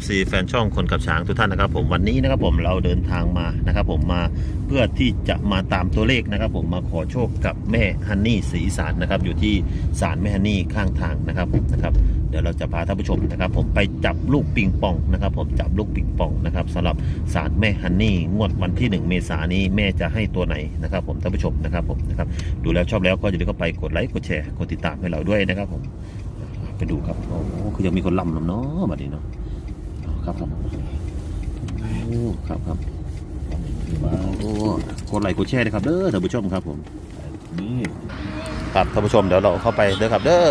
FC แฟนช่องคนกับช้างทุกท่านนะครับผมวันนี้นะครับผมเราเดินทางมานะครับผมมาเพื่อที่จะมาตามตัวเลขนะครับผมมาขอโชคกับแม่ฮันนี่ศรีสารนะครับอยู่ที่ศาลแม่ฮันนี่ข้างทางนะครับนะครับเดี๋ยวเราจะพาท่านผู้ชมนะครับ ผมไปจับลูกปิงปองนะครับ ผมจับลูกปิงปองนะครับสำหรับศาลแม่ฮันนี่งวดวันที่ 1 เมษายนนี้แม่จะให้ตัวไหนนะครับ ผมท่านผู้ชมนะครับผมนะครับดูแล้วชอบแล้วก็อย่าลืมเข้าไปกดไลค์กดแชร์กดติดตามให้เราด้วยนะครับผมไปดูครับโอ้โหคือยังมีคนล่ำลำเนาะบัดนี้เนาะ ครับครับโอ้ครับครับโอ้กดไลค์กดแชร์นะครับเด้อท่านผู้ชมครับผมนี่ครับท่านผู้ชมเดี๋ยวเราเข้าไปเด้อครับเด้อ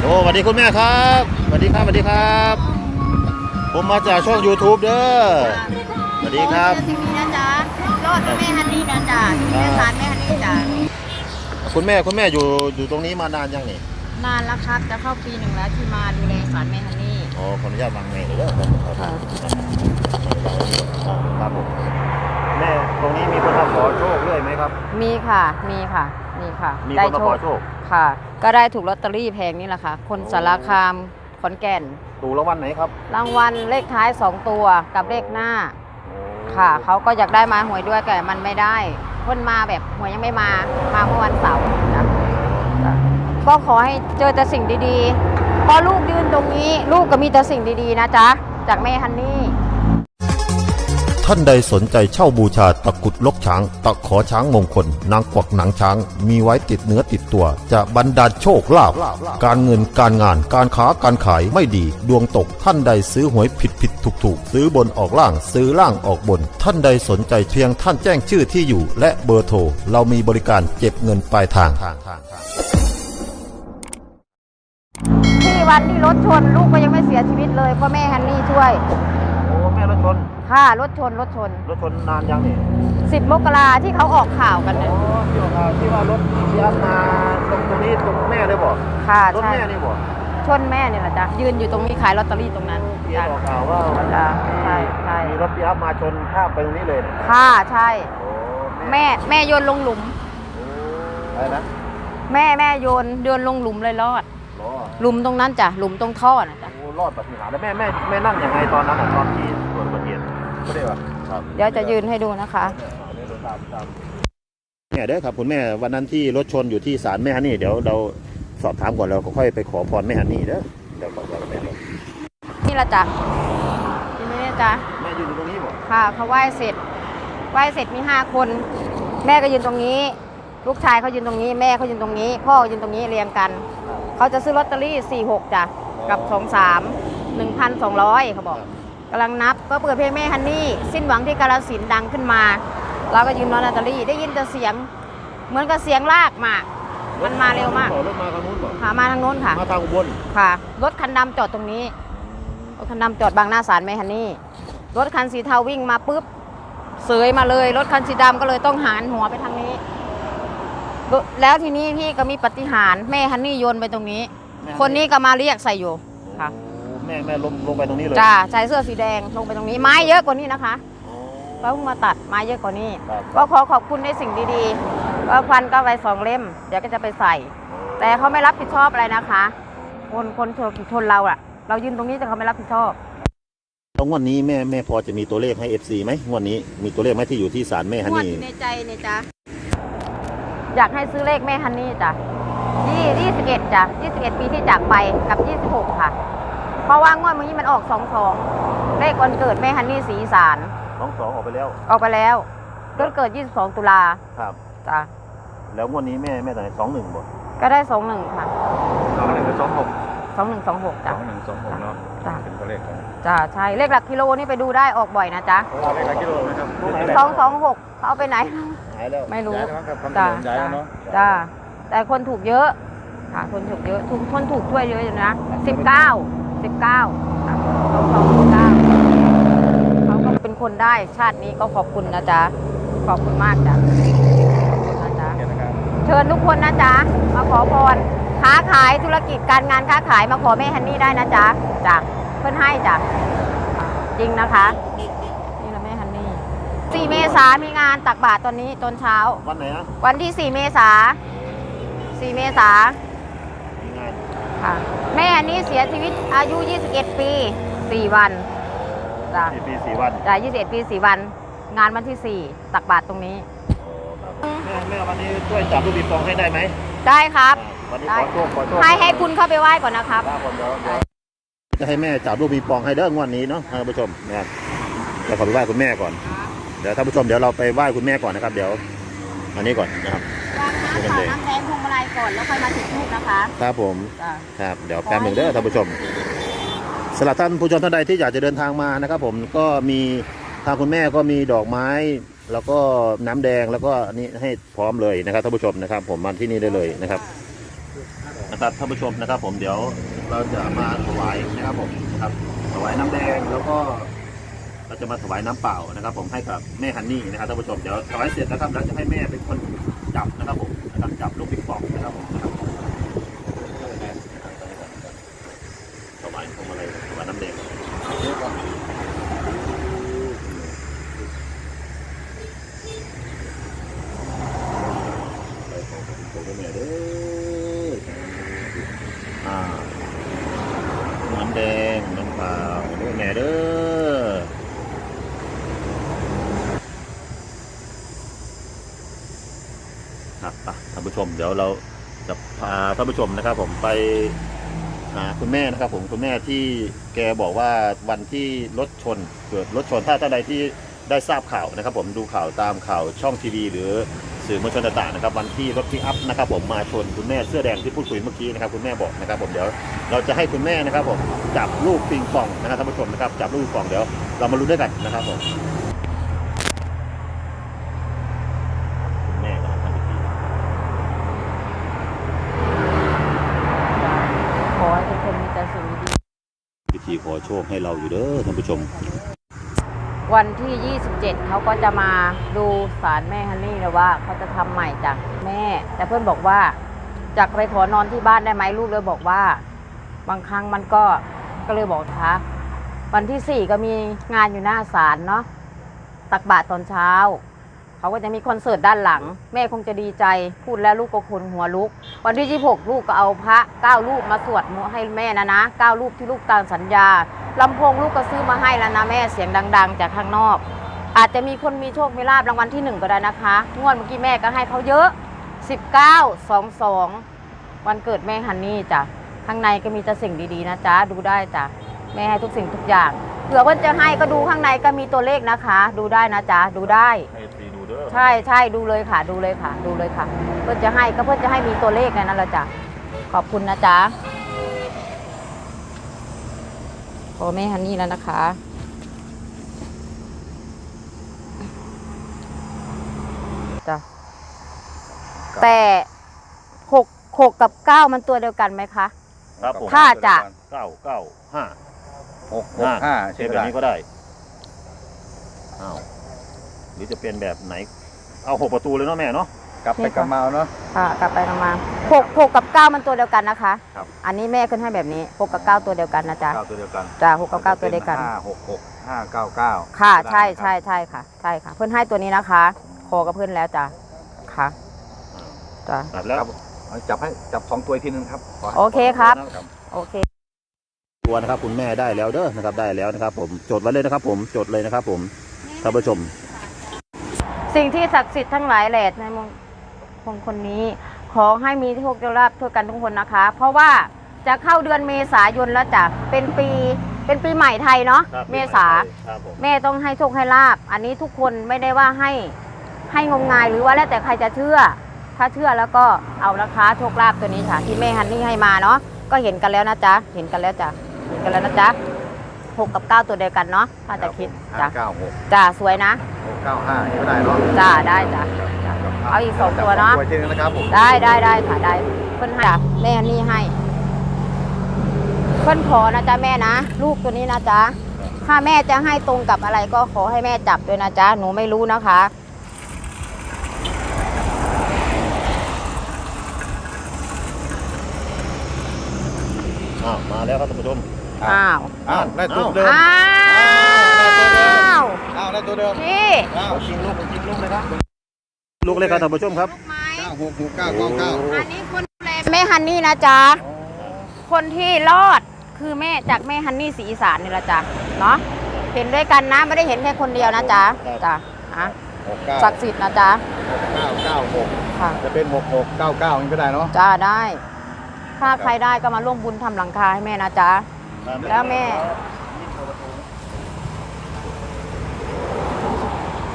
โอ้สวัสดีคุณแม่ครับสวัสดีครับสวัสดีครับ ผมมาจากช่อง YouTube เด้อสวัสดีครับสิ่งนี้นะจ๊ะยอดแม่ฮันนี่นะจ๊ะแม่สารแม่ฮันนี่จ้ะคุณแม่คุณแม่อยู่อยู่ตรงนี้มานานยังนี่ นานแล้วครับจะเข้าปีหนึ่งแล้วที่มาดูแลสารแม่ฮันนี่อ๋อขออนุญาตวางไงเลยเด้อครับครับผมแม่ตรงนี้มีคนมาขอโชคเรื่อยไหมครับ มีค่ะ มีค่ะ มีค่ะ มีได้คนมาโชขอคโชค ค่ะ ก็ได้ถูกลอตเตอรี่แพงนี่แหละค่ะ คนสารคามขอนแก่น ถูกรางวัลไหนครับ รางวัลเลขท้าย2ตัวกับเลขหน้า ค่ะ เขาก็อยากได้มาหวยด้วยแต่มันไม่ได้เพิ่นมาแบบหวยยังไม่มา มาเมื่อวันเสาร์จ้ะจ้ะ ก็ขอให้เจอแต่สิ่งดีๆ พอลูกยืนตรงนี้ ลูกก็มีแต่สิ่งดีๆนะจ๊ะ จากแม่ฮันนี่ ท่านใดสนใจเช่าบูชาตะกรุดลกช้าง ตะขอช้างมงคล นางกวักหนังช้าง มีไว้ติดเนื้อติดตัว จะบรรดาลโชคลาภการเงินการงานการค้าการขายไม่ดี ดวงตกท่านใดซื้อหวยผิดผิดถูกถูกซื้อบนออกล่างซื้อล่างออกบน ท่านใดสนใจเพียงท่านแจ้งชื่อที่อยู่ และเบอร์โทรเรามีบริการเก็บเงินปลายทาง ที่วันที่รถชนลูกก็ยังไม่เสียชีวิตเลยเพราะแม่ฮันนี่ช่วยโอ้แม่รถชนค่ะรถชนรถชน รถชนนานยังนี่10มกราที่เขาออกข่าวกันอ๋นะอที่ว่าที่ว่ารถที่อัพมาตรงตรงนี้ตรงแม่เลยบ่ค่ะรถใช่แม่นี่บ่ชนแม่เนี่ยแหละจ้ะยืนอยู่ตรงนี้ขายลอตเตอรี่ตรงนั้นที่จ้ะบอกข่าวว่าจ้ะใช่ใช่มีรถที่อัพมาชนข้ามไปตรงนี้เลยนะค่ะใช่ โอ้แม่แม่โยนลงหลุม อะไรนะ แม่แม่โยนโยนลงหลุมเลยรอด ล้อหลุมตรงนั้นจ้ะหลุมตรงท่อนะจ้ะโอ้รอดปฏิหารย์แล้วแม่แม่แม่นั่งยังไงตอนนั้นอะตอนที่เกิดอุบัติเหตุไม่ได้ป่ะครับเดี๋ยวจะยืนให้ดูนะคะแม่เด้อครับคุณแม่วันนั้นที่รถชนอยู่ที่ศาลแม่ฮันนี่เดี๋ยวเราสอบถามก่อนเราก็ค่อยไปขอพรแม่ฮันนี่เด้อเดี๋ยวก่อนแม่นี่ละจ้ะนี่ไม่ได้จ้ะแม่ยืนอยู่ตรงนี้บ่ค่ะเขาไหว้เสร็จไหว้เสร็จมีห้าคน แม่ก็ยืนตรงนี้ ลูกชายเขายืนตรงนี้ แม่เขายืนตรงนี้ พ่อยืนตรงนี้เรียงกัน เขาจะซื้อลอตเตอรี่ 46จ้ะกับ 23 1,200เขาบอกกำลังนับก็เปิดเพลงแม่ฮันนี่ สิ้นหวังที่กาลสินธุ์ดังขึ้นมา เราก็ยืนรอลอตเตอรี่ได้ยินแต่เสียง เหมือนกับเสียงลากมามันมาเร็วมากรถมาทางนู้นบ่ค่ะมาทางโน้นค่ะ มาทางอุบลค่ะ รถคันดำจอดตรงนี้รถคันดำจอดบางหน้าศาลแม่ฮันนี่รถคันสีเทาวิ่งมาปุ๊บเสยมาเลย รถคันสีดำก็เลยต้องหันหัวไปทางนี้ แล้วทีนี้พี่ก็มีปฏิหารย์แม่ฮันนี่โยนไปตรงนี้คนนี้ก็มาเรียกใส่อยู่ ค่ะ โอ้แม่แม่ลงลงไปตรงนี้เลยจ้าใส่เสื้อสีแดงลงไปตรงนี้ ไม้เยอะกว่านี้นะคะอ๋อก็เพิ่งมาตัดไม้เยอะกว่านี้ ครับก็ขอขอบคุณในสิ่งดีๆ ก็ฟันก็ไปสองเล่ม เดี๋ยวก็จะไปใส่ แต่เขาไม่รับผิดชอบอะไรนะคะ คนคนชนชนเราอะเรายืนตรงนี้แต่เขาไม่รับผิดชอบ แล้วงวดนี้แม่แม่พอจะมีตัวเลขให้ FC ไหมงวดนี้มีตัวเลขไหมที่อยู่ที่ศาลแม่ฮันงวดนี่อยู่ในใจเนี่ยจ้ะ อยากให้ซื้อเลขแม่ฮันนี่จ้ะยี่ยี่สิบเอ็ดจ้ะยี่สิบเอ็ดปีที่จากไปกับยี่สิบหกค่ะ เพราะว่างวดเมื่อกี้มันออกสองสองเลขวันเกิดแม่ฮันนี่สีอีสารน้องสองออกไปแล้ว ออกไปแล้วต้นเกิด22ตุลาครับจ้ะแล้วงวดนี้แม่แม่ไหนสองหนึ่งบ่ก็ได้สองหนึ่งค่ะสองหนึ่งกับสองหก สองหนึ่งสองหกสจ้ะ องหนึ่งสองหกเนาะจ้ะ เป็นตัวเลขกันจ้ะใช่เลขหลักกิโลนี่ไปดูได้ออกบ่อยนะจ๊ะตัวเลขหลักกิโลนะครับสองสองหกเขาเอาไปไหน หายแล้วไม่รู้ ย้ายแล้วครับคำนจ้ะวณย้ายแล้วเนาะจ้ะแต่คนถูกเยอะค่ะคนถูกเยอะถูกคนถูกช่วยเยอะอยู่นะสิบเก้าสิบเก้าสองสองสิบเก้าเขาก็เป็นคนได้ชาตินี้ก็ขอบคุณนะจ๊ะขอบคุณมากจ้ะขอบคุณนะจ๊ะ เนี่ยนะครับเชิญทุกคนนะจ๊ะมาขอพร ค้าขายธุรกิจการงานค้าขายมาขอแม่ฮันนี่ได้นะจ๊ะจ้ะเพื่อนให้จ้ะอะจริงนะคะ นี่นะแม่ฮันนี่ 4 เมษามีงานตักบาตรตอนนี้ตอนเช้า วันไหนนะวันที่ 4 เมษา 4 เมษามีงานคนี้เสียชีวิตอายุ 21 ปี 4 วันจ้ะสี่ปีสี่วันจ้ะ21 ปี 4 วัน งานวันที่ 4 ตักบาตรตรงนี้ แม่แม่วันนี้ช่วยจับลูกปิงปองให้ได้ไหมได้ครับ วันนี้ได้ขอโชคขอโชคให้ให้คุณเข้าไปไหว้ก่อนนะครับครับผมเดี๋ยวเดี๋ยวจะให้แม่จับลูกปิงปองให้เด้องวดนี้เนาะท่านผู้ชมนะครับเดี๋ยวขอไปไหว้คุณแม่ก่อน เดี๋ยวท่านผู้ชมเดี๋ยวเราไปไหว้คุณแม่ก่อนนะครับ เดี๋ยว อันนี้ก่อนนะครับ วางน้ำไม่เป็นเปไรล่าน้ำแดงพวงมาลัยก่อนแล้วค่อยมาถึงทูบนะคะครับผม จ้ะ ครับเดี๋ยวแป๊บหนึ่งเด้อท่านผู้ชมสำหรับท่านผู้ชมท่านใดที่อยากจะเดินทางมานะครับ ผมก็มีทางคุณแม่ก็มีดอกไม้ แล้วก็น้ำแดงแล้วก็อันนี้ให้พร้อมเลยนะครับท่านผู้ชมนะครับ ผมมาที่นี่ได้เลยนะครับ นะครับท่านผู้ชมนะครับ ผมเดี๋ยวเราจะมาถวายนะครับผมนะครับถวายน้ำแดงแล้วก็เราจะมาถวายน้ำเปล่านะครับ ผมให้กับแม่ฮันนี่นะครับท่านผู้ชมเดี๋ยวถวายเสร็จนะครับแล้วจะให้แม่เป็นคนจับนะครับผมนะครับจับลูกปิงปองนะครับผมนะครับ ถวายพวงมาลัยถวายน้ำแดงไปของของแม่เด้ออ่าน้ำแดงน้ำเปล่า เด้อแม่เด้อครับอะท่านผู้ชม เดี๋ยวเราจะพาท่านผู้ชมนะครับ ผมไปหาคุณแม่นะครับ ผมคุณแม่ที่แกบอกว่าวันที่รถชนเกิดรถชนถ้าท่านใดที่ได้ทราบข่าวนะครับ ผมดูข่าวตามข่าวช่องทีวีหรือ สื่อมวลชนต่างๆนะครับวันที่รถพิกอัพนะครับผมมาชนคุณแม่เสื้อแดงที่พูดคุยเมื่อกี้นะครับคุณแม่บอกนะครับผมเดี๋ยวเราจะให้คุณแม่นะครับผมจับลูกปิงปองนะครับท่านผู้ชมนะครับจับลูกปิงปองเดี๋ยวเรามาลุ้นด้วยกันนะครับผมคุณแม่กำลังทำพิธีขอให้ทุกคนมีแต่สิ่งดีพิธีขอโชคให้เราอยู่เด้อท่านผู้ชม วันที่ 27 เขาก็จะมาดูศาลแม่ฮันนี่แล้วว่าเขาจะทำใหม่จากแม่ แต่เพื่อนบอกว่าจากไปขอนอนที่บ้านได้ไหมลูกเลยบอกว่า บางครั้งมันก็ก็เลยบอกคะวันที่ 4 ก็มีงานอยู่หน้าศาลเนาะตักบาตรตอนเช้า เขาก็จะมีคอนเสิร์ตด้านหลัง แม่คงจะดีใจพูดแล้วลูกก็คนหัวลุก วันที่ 26 ลูกก็เอาพระ9รูปมาสวดมให้แม่นะนะ9รูปที่ลูกตามสัญญาลำโพงลูกก็ซื้อมาให้แล้วนะแม่เสียงดัง ๆ จากข้างนอก อาจจะมีคนมีโชคมีลาบรางวัลที่หนึ่งก็ได้นะคะงวดเมื่อกี้แม่ก็ให้เขาเยอะ 19 22 วันเกิดแม่ฮันนี่จ้ะข้างในก็มีแต่สิ่งดีๆนะจ๊ะดูได้จ้ะแม่ให้ทุกสิ่งทุกอย่างเผื่อเพื่อนจะให้ก็ดูข้างในก็มีตัวเลขนะคะ ดูได้นะจ๊ะ ดูได้ เด้อใช่ใช่ดูเลยค่ะ ดูเลยค่ะ ดูเลยค่ะ เพื่อนจะให้ก็เพื่อนจะให้มีตัวเลขในนั้นแหละจ้ะขอบคุณนะจ๊ะพอแม่ฮันนี่แล้วนะคะ จ้ะ แต่หกหกกับเก้ามันตัวเดียวกันไหมคะ ครับผมถ้าจะ เก้าเก้าห้าหกหกห้าเชใช่ฟไหมแบบนี้ก็ได้อ้าว หรือจะเป็นแบบไหน เอาหกประตูเลยเนาะแม่เนาะกลับไปกลับมาเนาะค่ะ กลับไปกลับมาหกหกกับเก้ามันตัวเดียวกันนะคะ ครับอันนี้แม่ขึ้นให้แบบนี้หกกับเก้าตัวเดียวกันนะจ๊ะเก้าตัวเดียวกันจ้ะหกกับเก้าตัวเดียวกันห้าหกหกห้าเก้าเก้าค่ะใช่ใช่ใช่ค่ะใช่ค่ะ เพื่อนให้ตัวนี้นะคะขอกับเพื่อนแล้วจ้ะค่ะจ้ะครับแล้วครับเอาจับให้จับสองตัวอีกทีนึงครับขให้โอเคครับครับโอเคตัวนะครับคุณแม่ได้แล้วเด้อนะครับได้แล้วนะครับผมจดไว้เลยนะครับผมจดเลยนะครับผมท่านผู้ชม สิ่งที่ศักดิ์สิทธิ์ทั้งหลายแหละในมงคลคนนี้ ขอให้มีโชคลาภทั่วกันทุกคนนะคะ เพราะว่าจะเข้าเดือนเมษายนแล้วจ้ะเป็นปีเป็นปีใหม่ไทยเนาะครับเมษาครับผมแม่ต้องให้โชคให้ลาบอันนี้ทุกคนไม่ได้ว่าให้ให้งมงายหรือว่าแล้วแต่ใครจะเชื่อ ถ้าเชื่อแล้วก็เอานะคะโชคลาภตัวนี้ค่ะที่แม่ฮันนี่ให้มาเนาะก็เห็นกันแล้วนะจ๊ะเห็นกันแล้วจ้ะเห็นกันแล้วนะจ๊ะ หกกับเก้าตัวเดียวกันเนาะถ้าจะคิดห้าจ้ะเก้าหกจ้ะสวยนะหกเก้าห้านี่ก็ได้เนาะจ้ะได้จ้ะจ้ะเอาอีกสองตัวเนาะจับสองตัวอีกทีนึงนะครับผมได้ได้ได้ค่ะได้เพิ่นให้จ้ะแม่ฮันนี่ให้เพิ่นขอนะจ๊ะแม่นะ ลูกตัวนี้นะจ๊ะถ้าแม่จะให้ตรงกับอะไรก็ขอให้แม่จับด้วยนะจ๊ะหนูไม่รู้นะคะอ้าวมาแล้วครับท่านผู้ชม อ้าว อ้าวได้ตัวเดิมอ้าว อ้าวได้ตัวเดิมพี่อ้าวจริงลูกจริงลูกเลยครับลูกเลยครับท่านผู้ชมครับลูกไม้เก้าหกหกเก้าเก้าเก้าอันนี้คนดูแลแม่ฮันนี่นะจ๊ะ คนที่รอดคือแม่จากแม่ฮันนี่สีอีสานนี่ละจ้ะเนาะเห็นด้วยกันนะไม่ได้เห็นแค่คนเดียวนะจ๊ะจ้ะอะหกเก้าศักดิ์สิทธิ์นะจ๊ะเก้าเก้าหกค่ะจะเป็นหกหกเก้าเก้านี่ก็ได้เนาะจ้าได้ ถ้าใครได้ก็มาร่วมบุญทำหลังคาให้แม่นะจ๊ะ แล้วแม่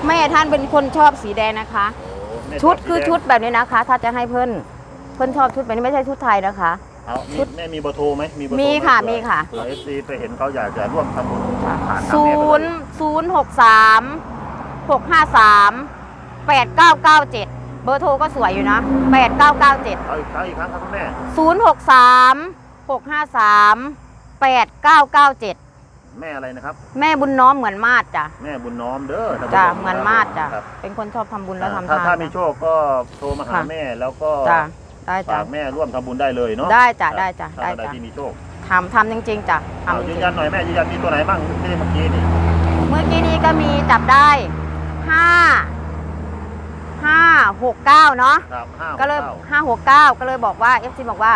แม่ท่านเป็นคนชอบสีแดงนะคะ ชุดคือชุดแบบนี้นะคะ ถ้าจะให้เพิ่นเพิ่นชอบชุดแบบนี้ไม่ใช่ชุดไทยนะคะ เอามีแม่มีเบอร์โทรไหมมีเบอร์โทรมีไหค่ะมีค่ะเผื่อเอฟซีไปเห็นเขาอยากจะร่วมทำบุญผ่านทางศูแม่ไปนเลย์ศูนย์หกสามหกห้าสามแปดเก้าเก้าเจ็ดเบอร์โทรก็สวยอยู่นะแปดเก้าเก้าเจ็ด เอาอีกครั้งอีกครั้งครับคุณแม่ศูนย์หกสามหกห้าสามแปดเก้าเก้าเจ็ดแม่อะไรนะครับ แม่บุญน้อมเหมือนมาดจ้ะแม่บุญน้อมเด้อท่านผู้ชจ้ะเหมือนมาดจ้ะครับเป็นคนชอบทำบุญแล้วทำถ้าทานถ้ามีโชคก็โทรมาหาค่ะแม่แล้วก็จ้ะได้จ้ะฝากแม่ร่วมทำบุญได้เลยเนาะได้จ้ะครับได้จ้ะถ้าได้ท่านใดจ้ะที่มีโชคทำทำจริงๆจ้ะเอาทำจยืรินงยันหน่อยแม่ยืนยันมีตัวไหนบ้างที่เมื่อกี้นี่ๆเมื่อกี้นี้ก็มีจับได้ห้าห้าหกเก้าเนาะ ครับห้าก็เลยก้าห้าหกเก้าก็เลยบอกว่าเอฟซีบอกว่า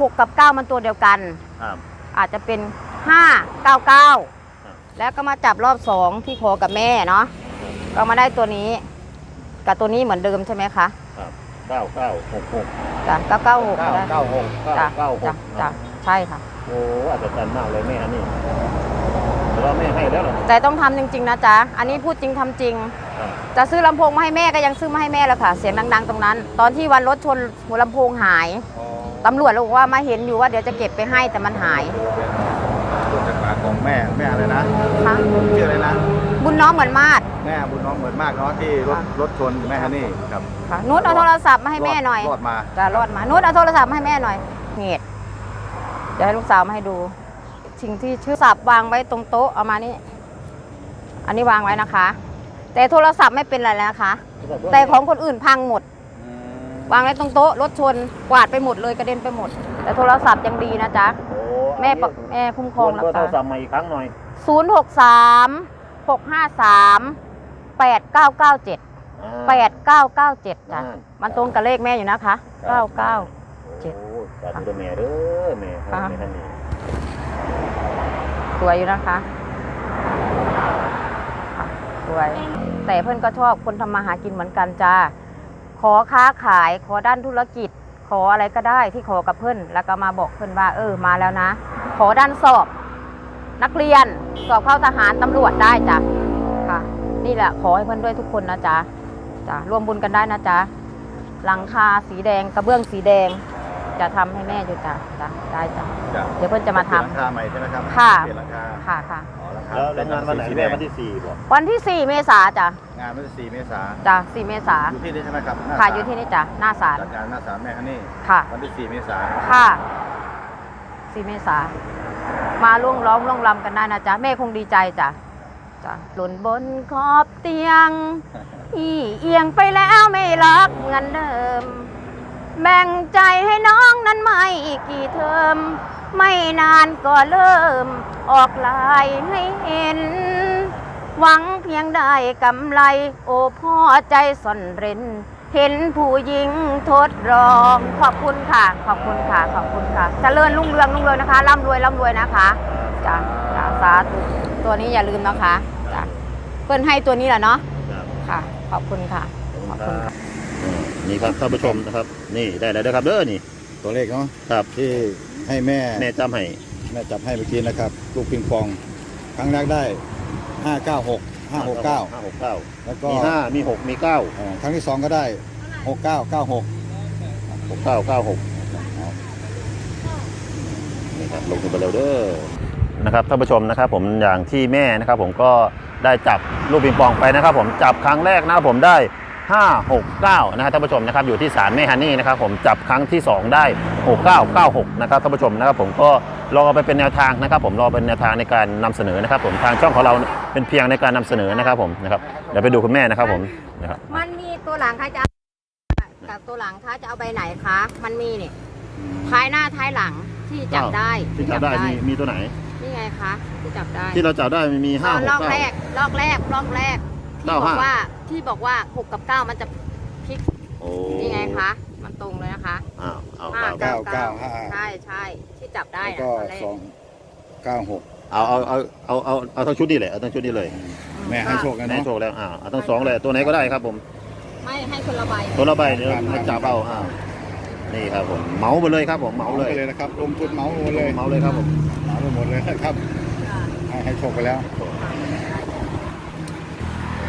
หกกับเก้ามันตัวเดียวกัน ครับ อาจจะเป็นห้าเก้าเก้าครับแล้วก็มาจับรอบสองที่ขอกับแม่เนาะก็มาได้ตัวนี้ กับตัวนี้เหมือนเดิมใช่ไหมคะครับเก้าเก้าหกหกจ้ะเก้าเก้าหกเก้าเก้าหกเก้าจ้ะเก้าหจ้ะกจ้ะใช่ค่ะ โอ้อัศจรรย์มากเลยแม่อันนี้ แต่ว่าแม่ให้แล้วเหรอแต่ต้องทำจริงๆนะจ๊ะ อันนี้พูดจริงทำจริง ครับจะซื้อลำโพงมาให้แม่ก็ยังซื้อมาให้แม่แล้วค่ะ เสียงดัง ๆ ตรงนั้น ตอนที่วันรถชนหัวลำโพงหายอ๋อตำรวจบอกว่ามาเห็นอยู่ว่าเดี๋ยวจะเก็บไปให้แต่มันหายต้นจากปากของแม่แม่อะไรนะค่ะชื่ออะไรนะ บุญน้องเหมือนมาด แม่บุญน้องเหมือนมากเนาะที่รถค่ะ รถชนแม่ฮันนี่ครับค่ะนุชเอาโทรศัพท์มาให้แม่หน่อยรอดมาจะรอดมานุชเอาโทรศัพท์มาให้แม่หน่อยเหตุเดี๋ยวให้ลูกสาวมาให้ดู สิ่งที่ชื่อศัพท์วางไว้ตรงโต๊ะเอามานี่ อันนี้วางไว้นะคะ แต่โทรศัพท์ไม่เป็นไรแล้วนะคะ แต่ของคนอื่นพังหมด วางไว้ตรงโต๊ะรถชนกวาดไปหมดเลยกระเด็นไปหมด แต่โทรศัพท์ยังดีนะจ๊ะโอ้แม่ปะแม่คุ้มครองเบรัอกร์โทษารศัพท์มาอีกครั้งหน่อยศูนย์หกสามหกห้าสามแปดเก้าเก้าเจ็ดอ่าแปดเก้าเก้าเจ็ดจ้ะอ่ามันตรงกับเลขแม่อยู่นะคะเก้าเก้าเจ็ดโอ้สาธุเด้อแม่เด้อแม่ครับค่ะแม่ท่านนี้ สวยอยู่นะคะ สวย แต่เพื่อนก็ชอบคนทำมาหากินเหมือนกันจ้าขอค้าขายขอด้านธุรกิจ ขออะไรก็ได้ที่ขอกับเพื่อนแล้วก็มาบอกเพื่อนว่า เออมาแล้วนะ ขอด้านสอบ นักเรียนสอบเข้าทหารตำรวจได้จ้ะค่ะ นี่แหละขอให้เพื่อนด้วยทุกคนนะจ๊ะจ้ะร่วมบุญกันได้นะจ๊ะหลังคาสีแดงกระเบื้องสีแดง จะทำให้แม่อยู่จ้ะจ้ะได้จ้ะจะเดี๋ยวเพื่อนจะมาทำ เปลี่ยนหลังคาใหม่ใช่ไหมครับค่ะ เปลี่ยนหลังคาค่ะค่ะ อ๋อหลังคาแล้วแล้วงานวันไหนสีแม่แดงวันที่สี่บอกวันที่ 4 เมษาจ้ะงานวันที่สี่เมษาจ้ะ4เมษาอยู่ที่นี่ใช่ไหมครับหน้าค่ะศาลอยู่ที่นี่จ้ะหน้าศาลจัดงานหน้าศาลแม่ฮันนี่ค่ะ วันที่สี่เมษาค่ะ4เมษามาร่วงร้องร่วงรำกันได้นะจ๊ะ แม่คงดีใจจ้ะจ้ะหล่นบนขอบเตียง อีเอียงไปแล้วไม่รักเหมือนเดิม แบ่งใจให้น้องนั้นไม่กี่เทอม ไม่นานก็เริ่ม ออกลายให้เห็น หวังเพียงได้กำไร โอ้พ่อใจส่อนเร้นเห็นผู้หญิงทดลอง ขอบคุณค่ะ ขอบคุณค่ะ ขอบคุณค่ะเจริญรุ่งเรืองรุ่งเรืองนะคะร่ำรวยร่ำรวยนะคะจ้ะจ้ะสาธุตัวนี้อย่าลืมนะคะจ้ะเพื่อนให้ตัวนี้แหละเนาะครับค่ะ ขอบคุณค่ะ ขอบคุณค่ะอืม นี่ครับท่านผู้ชมนะครับ นี่ได้แล้วนะครับเด้อนี่ตัวเลขเนาะครับที่ให้แม่แม่จำให้แม่จับให้เมื่อกี้นะครับ ลูกปิงปอง ครั้งแรกได้ห้าเก้าหกห้าหกเก้าห้าหกเก้าแล้วก็มีห้ามีหกมีเก้าเอ่อครั้งที่สองก็ได้หกเก้าเก้าหกหกเก้าเก้าหกนี่ครับลงทุนไปเร็วเด้อนะครับท่านผู้ชมนะครับ ผมอย่างที่แม่นะครับ ผมก็ได้จับลูกปิงปองไปนะครับ ผมจับครั้งแรกนะครับผมได้ 5 6 9นะครับท่านผู้ชมนะครับอยู่ที่ศาลแม่ฮันนี่นะครับผมจับครั้งที่ 2 ได้ 6 9 9 6นะครับท่านผู้ชมนะครับผมก็รอไปเป็นแนวทางนะครับ ผมรอเป็นแนวทางในการนำเสนอนะครับ ผมทางช่องของเราเป็นเพียงในการนำเสนอนะครับผมนะครับเดี๋ยวไปดูคุณแม่นะครับผมนะครับมันมีตัวหลังใครจะเอากับตัวหลังคะจะเอาใบไหนคะมันมีนี่ท้ายหน้าท้ายหลังที่จับได้ที่จับได้มีมีตัวไหนนี่ไงคะที่จับได้ที่เราจับได้มีห้าหกลอกเก้าแรกลอกแรกลอกแรกที่เก้าบอห้ากว่า ที่บอกว่าหกกับเก้ามันจะพลิกโอ้นี่ไงคะ มันตรงเลยนะคะอ้าวเอาห้าเอาเก้าเก้าเก้าห้า ใช่ใช่ที่จับได้แล้วอะก็ตอนแรกสองเก้าหกเอาเอาเอาเอาเอาเอาทั้งชุดนี่เลยเอาทั้งชุดนี่เลยแม่ให้โชคกันแม่เนาะ โชคแล้วอ่าเอาทั้งสองเลยตัวไหนก็ได้ครับผมไม่ให้คนละใบตัวละใบเดี๋ยวมาจับเอาอ่านี่ครับผมเหมาไปเลยครับผมเหมาเหมาเลยไปเลยนะครับลงทุนเหมาหมดเลยเหมาเลยครับผมเหมาไปหมดเลยนะครับให้ให้โชคไปแล้ว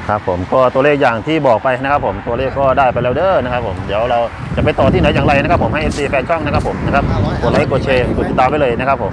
ครับผมก็ตัวเลขอย่างที่บอกไปนะครับผมตัวเลขก็ได้ไปแล้วเด้อนะครับผมเดี๋ยวเราจะไปต่อที่ไหนอย่างไรนะครับผมให้ MC แฟนช่องนะครับผมนะครับกดไลค์กดแชร์กดติดตามไปเลยนะครับผม